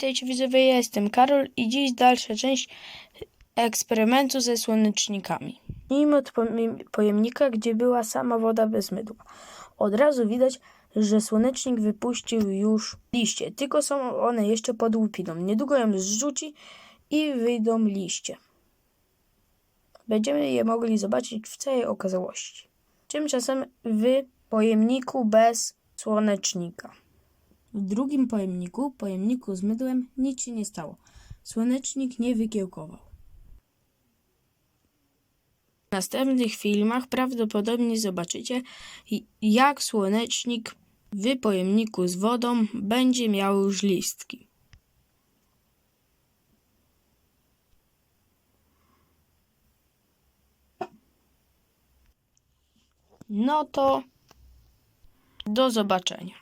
Witajcie widzowie, ja jestem Karol i dziś dalsza część eksperymentu ze słonecznikami. Zacznijmy od pojemni- pojemnika, gdzie była sama woda bez mydła. Od razu widać, że słonecznik wypuścił już liście, tylko są one jeszcze pod łupiną. Niedługo ją zrzuci i wyjdą liście. Będziemy je mogli zobaczyć w całej okazałości. Tymczasem w pojemniku bez słonecznika. W drugim pojemniku, pojemniku z mydłem, nic się nie stało. Słonecznik nie wykiełkował. W następnych filmach prawdopodobnie zobaczycie, jak słonecznik w pojemniku z wodą będzie miał już listki. No to do zobaczenia.